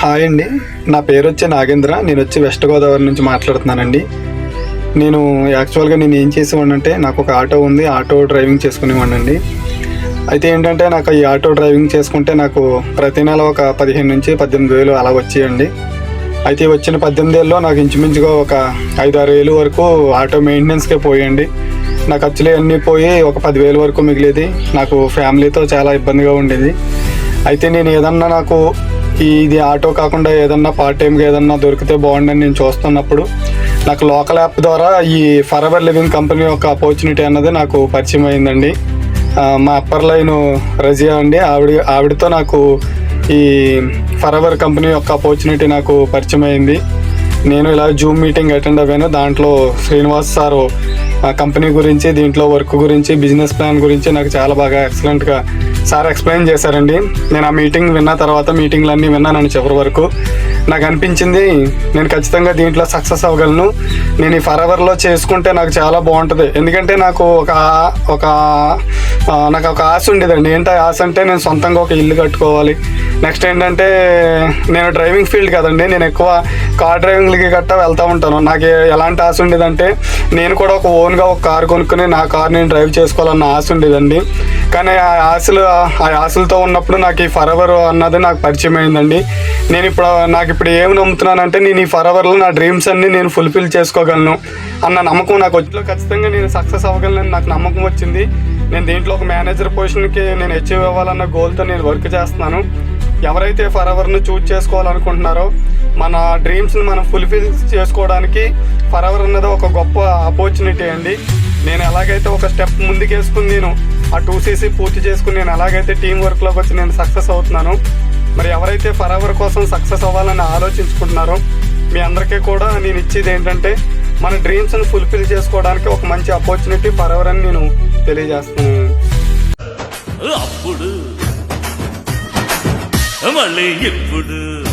Hi అండి. నా పేరు వచ్చి నాగేంద్ర. నేను వచ్చి వెస్ట్ గోదావరి నుంచి మాట్లాడుతున్నానండి. నేను యాక్చువల్గా నేను ఏం చేసేవాడినంటే నాకు ఒక ఆటో ఉంది. ఆటో డ్రైవింగ్ చేసుకునేవాడినండి. అయితే ఏంటంటే నాకు ఈ ఆటో డ్రైవింగ్ చేసుకుంటే నాకు ప్రతి నెల ఒక పదిహేను నుంచి పద్దెనిమిది వేలు అలా వచ్చేయండి. అయితే వచ్చిన పద్దెనిమిది వేలలో నాకు ఇంచుమించుగా ఒక ఐదు ఆరు వేలు వరకు ఆటో మెయింటెనెన్స్కే పోయండి నా ఖర్చులు అన్నీ పోయి ఒక పదివేలు వరకు మిగిలేది. నాకు ఫ్యామిలీతో చాలా ఇబ్బందిగా ఉండేది. అయితే నేను ఏదన్నా నాకు ఇది ఆటో కాకుండా ఏదన్నా పార్ట్ టైంగా ఏదన్నా దొరికితే బాగుండని నేను చూస్తున్నప్పుడు నాకు లోకల్ యాప్ ద్వారా ఈ ఫరెవర్ లివింగ్ కంపెనీ యొక్క ఆపర్చునిటీ అన్నది నాకు పరిచయం అయిందండి. మా అప్పర్ లైన్ రజియా అండి. ఆవిడ ఆవిడతో నాకు ఈ ఫరెవర్ కంపెనీ యొక్క ఆపర్చునిటీ నాకు పరిచయం అయింది. నేను ఇలా జూమ్ మీటింగ్ అటెండ్ అయ్యాను. దాంట్లో శ్రీనివాస్ సారు ఆ కంపెనీ గురించి దీంట్లో వర్క్ గురించి బిజినెస్ ప్లాన్ గురించి నాకు చాలా బాగా ఎక్సలెంట్గా సార్ ఎక్స్ప్లెయిన్ చేశారండి. నేను ఆ మీటింగ్ విన్న తర్వాత మీటింగ్లన్నీ విన్నాను చివరి వరకు. నాకు అనిపించింది నేను ఖచ్చితంగా దీంట్లో సక్సెస్ అవ్వగలను. నేను ఈ ఫర్ అవర్లో చేసుకుంటే నాకు చాలా బాగుంటుంది. ఎందుకంటే నాకు ఒక ఒక నాకు ఒక ఆశ ఉండేదండి. ఏంటి ఆ ఆశ అంటే నేను సొంతంగా ఒక ఇల్లు కట్టుకోవాలి. నెక్స్ట్ ఏంటంటే నేను డ్రైవింగ్ ఫీల్డ్ కదండి నేను ఎక్కువ కార్ డ్రైవింగ్లకి గట్టా వెళ్తూ ఉంటాను. నాకు ఎలాంటి ఆశ ఉండేదంటే నేను కూడా ఒక ఓన్గా ఒక కార్ కొనుక్కుని నా కార్ నేను డ్రైవ్ చేసుకోవాలన్న ఆశ ఉండేదండి. కానీ ఆ ఆశలు ఆ ఆశలతో ఉన్నప్పుడు నాకు ఈ ఫరవర్ అన్నది నాకు పరిచయం అయిందండి. నేను ఇప్పుడు నాకు ఇప్పుడు ఏమి నమ్ముతున్నానంటే నేను ఈ ఫరవర్లో నా డ్రీమ్స్ అన్ని నేను ఫుల్ఫిల్ చేసుకోగలను అన్న నమ్మకం నాకు వచ్చిలో ఖచ్చితంగా నేను సక్సెస్ అవ్వగలను నాకు నమ్మకం వచ్చింది. నేను దీంట్లో ఒక మేనేజర్ పొజిషన్కి నేను అచీవ్ అవ్వాలన్న గోల్తో నేను వర్క్ చేస్తున్నాను. ఎవరైతే ఫర్ ఫరెవర్ను చూజ్ చేసుకోవాలనుకుంటున్నారో మన డ్రీమ్స్ని మనం ఫుల్ఫిల్ చేసుకోవడానికి ఫర్ ఎవర్ అన్నది ఒక గొప్ప ఆపర్చునిటీ అండి. నేను ఎలాగైతే ఒక స్టెప్ ముందుకేసుకుని నేను ఆ టూ సీసీ పూర్తి చేసుకుని నేను ఎలాగైతే టీం వర్క్లోకి వచ్చి నేను సక్సెస్ అవుతున్నాను మరి ఎవరైతే ఫర్ ఎవర్ కోసం సక్సెస్ అవ్వాలని ఆలోచించుకుంటున్నారో మీ అందరికీ కూడా నేను ఇచ్చేది ఏంటంటే మన డ్రీమ్స్ని ఫుల్ఫిల్ చేసుకోవడానికి ఒక మంచి ఆపర్చునిటీ ఫర్ ఎవర్ అని నేను తెలియజేస్తున్నాను. అప్పుడు మళ్ళీ ఇప్పుడు